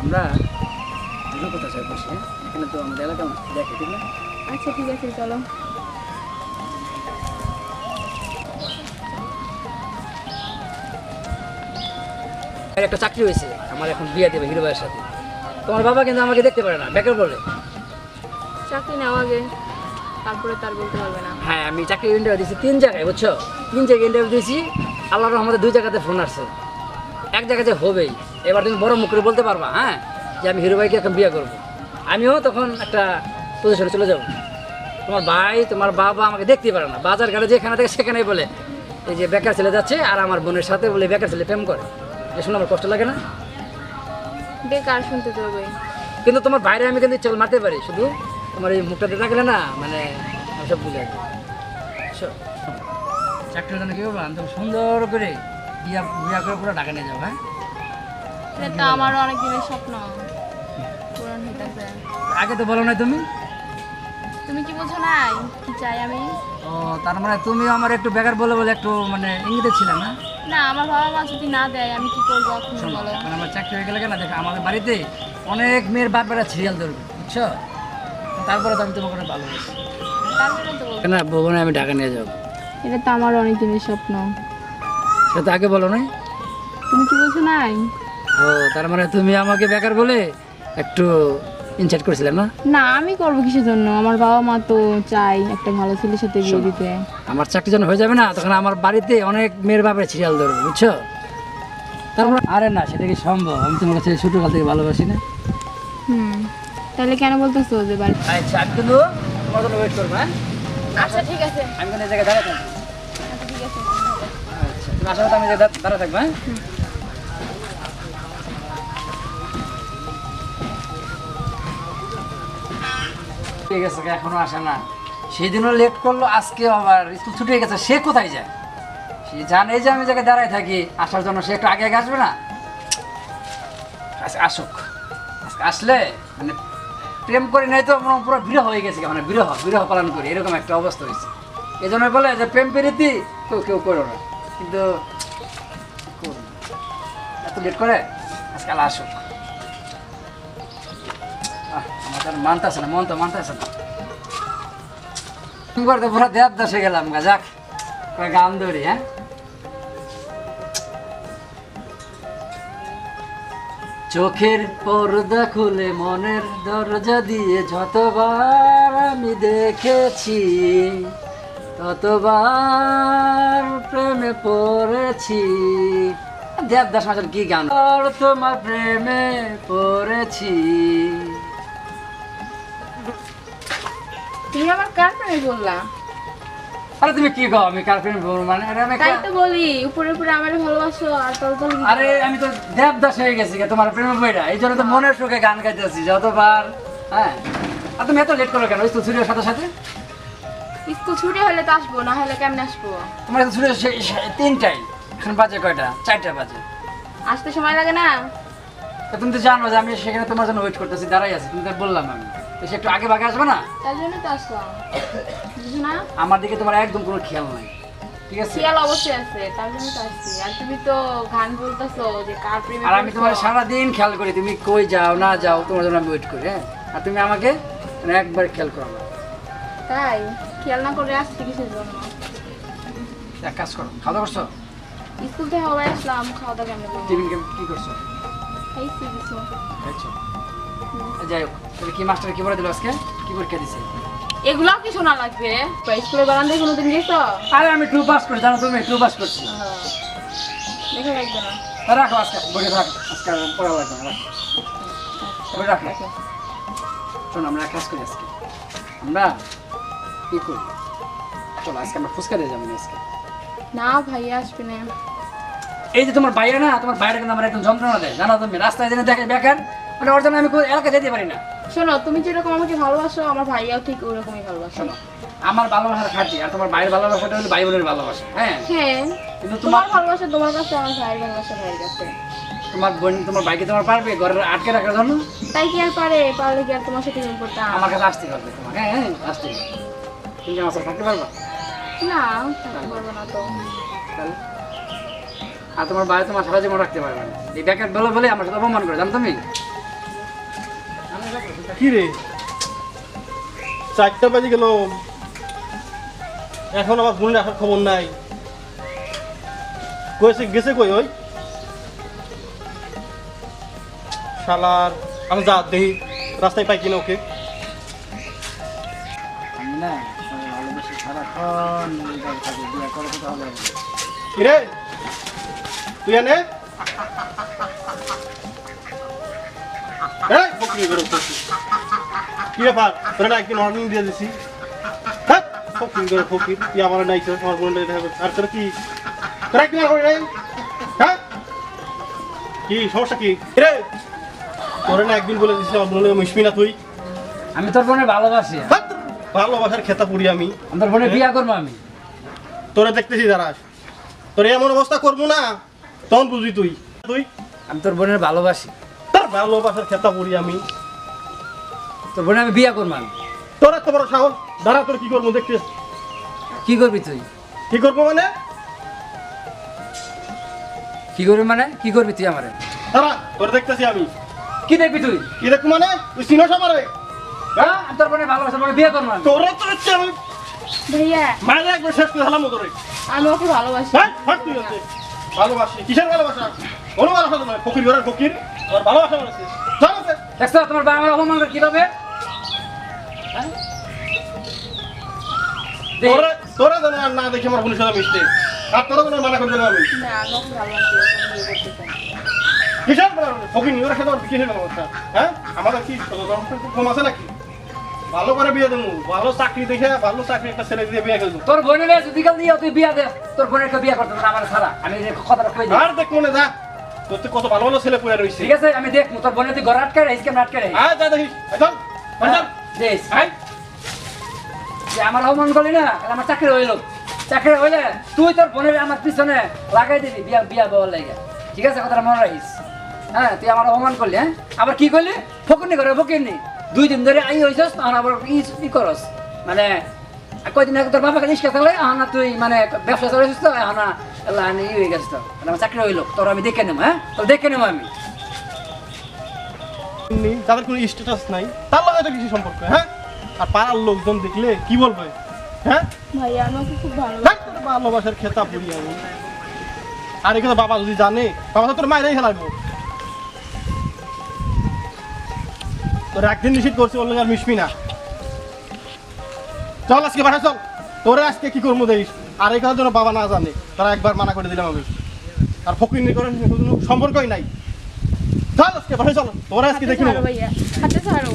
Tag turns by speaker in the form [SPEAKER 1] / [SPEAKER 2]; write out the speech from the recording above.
[SPEAKER 1] আমরা দুটো কথা চাই বসে? হ্যাঁ? এখানে তো আমাদের এলাকা দেখে ঠিক না?
[SPEAKER 2] আচ্ছা ঠিক আছে চলো।
[SPEAKER 1] একটা চাকরি হয়েছে। আমার এখন বিয়ে দেবে হিরো ভাইয়ের সাথে। তোমার বাবা কিন্তু আমাকে দেখতে পারে না। বেকার বলে।
[SPEAKER 2] চাকরি নাও আগে তারপরে তার বলতে পারবে না।
[SPEAKER 1] হ্যাঁ আমি চাকরি ইন্টারভিউ দিয়েছি তিন জায়গায় বুঝছ? তিন জায়গায় ইন্টারভিউ দিয়েছি। আল্লাহর রহমতে দুই জায়গাতে ফোন আসছে। এক জায়গাতে হবেই। এবার তুমি বড় মুখ করে বলতে পারবা হ্যাঁ যে আমি হিরো ভাইকে এখন বিয়ে করব। আমিও তখন একটা পজিশনে চলে যাব। তোমার ভাই তোমার বাবা আমাকে দেখতেই পারে না। বাজার ঘাটে যেখানে থেকে সেখানেই বলে এই যে বেকার ছেলে যাচ্ছে আর আমার বোনের সাথে বলে বেকার ছেলে প্রেম করে। এ শুনে আমার কষ্ট লাগে না?
[SPEAKER 2] বেকার শুনতে হবে।
[SPEAKER 1] কিন্তু তোমার বাইরে আমি কিন্তু চল মারতে পারি। শুধু তোমার এই মুখটাতে থাকলে না মানে আমি সব বুঝে যাবে চাকরির জন্য কি করব আমি সুন্দর করে বিয়া বিয়া করে পুরো ঢাকা নিয়ে যাব হ্যাঁ?
[SPEAKER 2] এটা তো আমারও অনেক দিনের স্বপ্ন। পূরণ হইতেছে।
[SPEAKER 1] আগে তো বলো না তুমি?
[SPEAKER 2] তুমি কি বোঝো নাই? কি চাই আমি?
[SPEAKER 1] ও তার মানে তুমি আমার একটু বেকার বলে বলে একটু মানে ইঙ্গিতে ছিলে না?
[SPEAKER 2] না আমার বাবা মা যদি না দেয় আমি কি করব এখন বলো?
[SPEAKER 1] এখন আমার চাকরি হয়ে গেলে কেন? দেখো আমাদের বাড়িতে অনেক মেয়ের বাপ বেড়া সিরিয়াল ধরবে বুঝছ? তারপরে তো আমি তোমাকে অনেক ভালোবাসি।
[SPEAKER 2] তারপরে তো।
[SPEAKER 1] কেন ভবনে আমি ঢাকা নিয়ে যাব।
[SPEAKER 2] এটা তো আমার অনেক দিনের স্বপ্ন।
[SPEAKER 1] সে তো আগে বলো নাই।
[SPEAKER 2] তুমি কি বোঝো নাই?
[SPEAKER 1] ও তার মানে তুমি আমাকে বেকার বলে একটু ইনসাইট করেছিলে না?
[SPEAKER 2] না আমি করব কিসের জন্য? আমার বাবা মা তো চাই একটা ভালো ছেলের সাথে বিয়ে দিতে।
[SPEAKER 1] আমার চাকরি যখন হয়ে যাবে না তখন আমার বাড়িতে অনেক মেয়ের বাপের সিরিয়াল ধরবে বুঝছ? তারপর আরে না সেটা কি সম্ভব? আমি তোমার কাছে ছোটোকাল থেকে ভালোবাসি না।
[SPEAKER 2] হুম তাহলে কেন বলতেছো যে বাড়ি
[SPEAKER 1] আচ্ছা আমি কিন্তু তোমার জন্য ওয়েট করব হ্যাঁ?
[SPEAKER 2] আচ্ছা ঠিক আছে।
[SPEAKER 1] আমি এই জায়গায় থাকব
[SPEAKER 2] আচ্ছা ঠিক আছে।
[SPEAKER 1] আচ্ছা তুমি আসার কথা আমি দাঁড়িয়ে থাকব হ্যাঁ? ঠিক আছে এখনও আসে না। সেদিনও লেট করল, আজকে আবার স্কুল ছুটে গেছে, সে কোথায় যায়? সে জানে যে আমি জায়গায় দাঁড়ায় থাকি, আসার জন্য সে একটু আগে আগে আসবে না? আজকে আসুক। আজকে আসলে মানে প্রেম করে নাই তো, মনে পুরো বিরহ হয়ে গেছে মানে বিরহ বিরহ পালন করি, এরকম একটা অবস্থা হয়েছে। এই জন্য বলে যে প্রেম প্রীতি কেউ কেউ করো না। কিন্তু এত লেট করে? আজকাল আসুক। মন হ্যাঁ? চোখের পর্দা খুলে মনের দরজা দিয়ে যতবার আমি দেখেছি, ততবার প্রেমে পড়েছি। দেবদাস মাসের কি গান? তোমার প্রেমে পড়েছি।
[SPEAKER 2] আমার কার প্রেমে বললা।
[SPEAKER 1] আরে তুমি কি কও আমি কার প্রেম বলব মানে আরে আমি
[SPEAKER 2] তাই তো বলি উপরে উপরে আমার ভালোবাসো আর তল তল
[SPEAKER 1] আরে আমি তো দেবদাস হয়ে গেছি তোমার প্রেমে বইটা এই জন্য তো মনের সুখে গান গাইতেছি যতবার হ্যাঁ। আর তুমি এত লেট করো কেন? ওই তো ছুটির সাথে সাথে?
[SPEAKER 2] স্কুল ছুটি হলে তো আসব না হলে কেমন আসব?
[SPEAKER 1] তোমার তো ছুটি তিনটাই এখন বাজে কয়টা? চারটা বাজে।
[SPEAKER 2] আসতে সময় লাগে না?
[SPEAKER 1] তুমি তো জানো যে আমি সেখানে তোমার জন্য ওয়েট করতেছি দাঁড়াই আছি তুমি তো বললাম আমি তো সে একটু আগে ভাগে আসবে না?
[SPEAKER 2] তার জন্য তো আসলাম। না
[SPEAKER 1] আমার দিকে তোমার একদম কোনো খেয়াল নাই। ঠিক আছে?
[SPEAKER 2] শিয়াল অবশ্যই আছে তার জন্য তো আসছি। আর তুমি তো গান বলতেছো যে কার প্রেমে
[SPEAKER 1] আর আমি তোমার। সারাদিন খেয়াল করি তুমি কই যাও না যাও তোমার জন্য আমি ওয়েট করি হ্যাঁ? আর তুমি আমাকে মানে একবার খেয়াল করো না।
[SPEAKER 2] তাই? খেয়াল না করে আসছি কিসের জন্য?
[SPEAKER 1] এক কাজ করো খাওয়া দাওয়া করছ?
[SPEAKER 2] স্কুল থেকে আসলাম খাওয়া দাওয়া কেমন
[SPEAKER 1] টিফিন কি করছ?
[SPEAKER 2] কিছু।
[SPEAKER 1] যাই হোক তাহলে কি মাস্টার কি বলে দিল আজকে? কি পরীক্ষা দিছে?
[SPEAKER 2] এগুলো কি শোনা লাগবে। স্কুলের বারান্দায় কোনোদিন গেছো
[SPEAKER 1] আরে আমি টু পাস করি জানো তুমি টু পাস করছি।
[SPEAKER 2] দেখে লাগবে না।
[SPEAKER 1] রাখো আজকে বসে থাক আজকে পড়া লাগবে না রাখো। রাখো। শোনো আমরা কাজ করি আজকে। আমরা কি করি? চলো আজকে আমরা ফুচকা দিয়ে যাব না আজকে।
[SPEAKER 2] না ভাইয়া আসবে না।
[SPEAKER 1] এই যে তোমার বাইরে না তোমার বাইরে কিন্তু আমার একদম যন্ত্রণা দেয়। জানো তুমি রাস্তায় যেন দেখে বেকার মানে ওর জন্য আমি কোনো এলাকায় যেতে পারি না।
[SPEAKER 2] শোনো তুমি যেরকম আমাকে ভালোবাসো আমার ভাইয়াও ঠিক ওরকমই ভালোবাসো।
[SPEAKER 1] শোনো আমার ভালোবাসার খাঁটি আর তোমার বাইরের ভালোবাসাটা হলো ভাই বোনের ভালোবাসা হ্যাঁ?
[SPEAKER 2] হ্যাঁ
[SPEAKER 1] কিন্তু
[SPEAKER 2] তোমার ভালোবাসা তোমার কাছে আমার ভাইয়ের ভালোবাসা ভাইয়ের কাছে।
[SPEAKER 1] তোমার বোন তোমার বাইকে তোমার পারবে ঘরের আটকে রাখার জন্য?
[SPEAKER 2] তাই কি আর পারে? পারলে কি আর তোমার সাথে প্রেম করতাম
[SPEAKER 1] আমার কাছে আসতে পারবে তোমার হ্যাঁ হ্যাঁ আসতে তুমি আমার সাথে থাকতে পারবা?
[SPEAKER 2] না থাকতে পারব না তো।
[SPEAKER 1] তাহলে? আর তোমার বাইরে তোমার সারা জীবন রাখতে পারবে না। এই বেকার বলে বলে আমার সাথে অপমান করে জানো তুমি?
[SPEAKER 3] কি রে চারটা বাজে গেল। এখন আমার বোনের আসার খবর নাই। কয়েছে গেছে কই ওই? শালার আমি যা দেখি রাস্তায় পাই কিনা ওকে।
[SPEAKER 1] না ভালোবেসে সারাক্ষণ বিয়ে কিরে?
[SPEAKER 3] তুই এনে? এই, বকরি বেরো, কি ব্যাপার? তোরা একদিন ওয়ার্নিং দিয়ে দিছি হ্যাঁ ফকির করে ফকির তুই আমার নাই তো আমার বোন আর তোরা কি? তোরা একদিন আমার হ্যাঁ? কি সমস্যা কি? রে তোরা না একদিন বলে দিছিস আমার বোনের মিশবি না তুই?
[SPEAKER 1] আমি তোর বোনের ভালোবাসি।
[SPEAKER 3] হ্যাঁ, ভালোবাসার খেতা পুরি আমি।
[SPEAKER 1] আমি তোর বোনের বিয়ে করব আমি।
[SPEAKER 3] তোরা দেখতেছি দাঁড়াস তোর এমন অবস্থা করব না তখন বুঝবি তুই। তুই?
[SPEAKER 1] আমি তোর বোনের ভালোবাসি।
[SPEAKER 3] ভালোবাসার খেতা পুরি আমি।
[SPEAKER 1] তোর বোনের আমি বিয়ে করব আমি।
[SPEAKER 3] তোর এত বড় সাহস? দাঁড়া তোর কি করব দেখতে
[SPEAKER 1] কি করবি তুই?
[SPEAKER 3] কি করব মানে?
[SPEAKER 1] কি করবি মানে? কি করবি তুই আমারে?
[SPEAKER 3] দাঁড়া তোর দেখতেছি আমি।
[SPEAKER 1] কি দেখবি তুই?
[SPEAKER 3] কি দেখব মানে? তুই চিনস আমারে?
[SPEAKER 1] হ্যাঁ? তোর বোনের ভালোবাসি তোর বোনের বিয়ে করব
[SPEAKER 3] তোরা তো হচ্ছে আমি
[SPEAKER 2] ভাইয়া।
[SPEAKER 3] মায়ের একবার শেষ করে হলাম তোরে।
[SPEAKER 2] আমি ওকে ভালোবাসি।
[SPEAKER 3] হ্যাঁ ভালোবাসি। কিসের ভালোবাসা? কোনো ভালোবাসা তো নয়। ফকির ঘরের ফকির। ভালোবাসা?
[SPEAKER 1] দেখছ তোমার বাবা আমার অপমান করে কীভাবে? হ্যাঁ?
[SPEAKER 3] তোরা তোরা যেন আর না দেখে আমার আর তোরা যেন মানা করে আমি কিসের ফকির নিয়ে কিসের হ্যাঁ? আমাদের কি কম আছে নাকি? ভালো করে বিয়ে দেবো ভালো চাকরি দেখে ভালো চাকরি একটা ছেলে দিয়ে বিয়ে করব।
[SPEAKER 1] তোর বোনের যদি কাল দিয়ে তুই বিয়ে দে। তোর বোনের বিয়ে করতে আমার ছাড়া। আমি এই কথাটা কই
[SPEAKER 3] আর দেখ মনে যা। তোর কত ভালো ভালো ছেলে পড়ে রয়েছে
[SPEAKER 1] ঠিক আছে আমি দেখব তোর বোনের তুই ঘর আটকে রাখিস কেমন আটকে রাখিস?
[SPEAKER 3] আয় যা দেখিস আয় চল আয় চল।
[SPEAKER 1] দেখ
[SPEAKER 3] আয়।
[SPEAKER 1] যে আমার অপমান করলি না আমার চাকরি হইল। চাকরি হইলে তুই তোর বোনের আমার পিছনে লাগাই দিবি বিয়া বিয়া বল লাগে। ঠিক আছে কথাটা মনে রাখিস। হ্যাঁ তুই আমার অপমান করলি হ্যাঁ? আবার কি করলি? ফকিরনি করে ফকিরনি। দুই দিন ধরে আই হইছস তখন আবার ই ই করস। মানে কয়দিন আগে তোর বাবাকে রিস্কা থাকলে আহানা তুই মানে ব্যবসা চলেছিস তো আল্লাহ ই হয়ে গেছিস তো। আমার চাকরি হইল তোর আমি দেখে নেব হ্যাঁ তোর দেখে নেব আমি।
[SPEAKER 3] তাদের কোনো স্ট্যাটাস নাই তার লগে তো কিছু সম্পর্ক হ্যাঁ? আর পাড়ার লোকজন দেখলে কি বলবে হ্যাঁ?
[SPEAKER 2] ভাইয়া আমি ওকে খুব ভালোবাসি
[SPEAKER 3] ভালোবাসার খেতা পুরি আমি। আর এখানে বাবা যদি জানে বাবা তো তোর মায়েরাই খেলাবো তোর একদিন নিষেধ করছে অন্য আর মিশবি না। চল আজকে বাসা চল। তোরে আজকে কি করব দেখিস? আর এখানে যেন বাবা না জানে তারা একবার মানা করে দিলাম আমি। আর ফকির করে কোনো সম্পর্কই নাই। চল আজকে বাসা চলো। তোরা আজকে দেখি
[SPEAKER 2] হাতে ছাড়ো।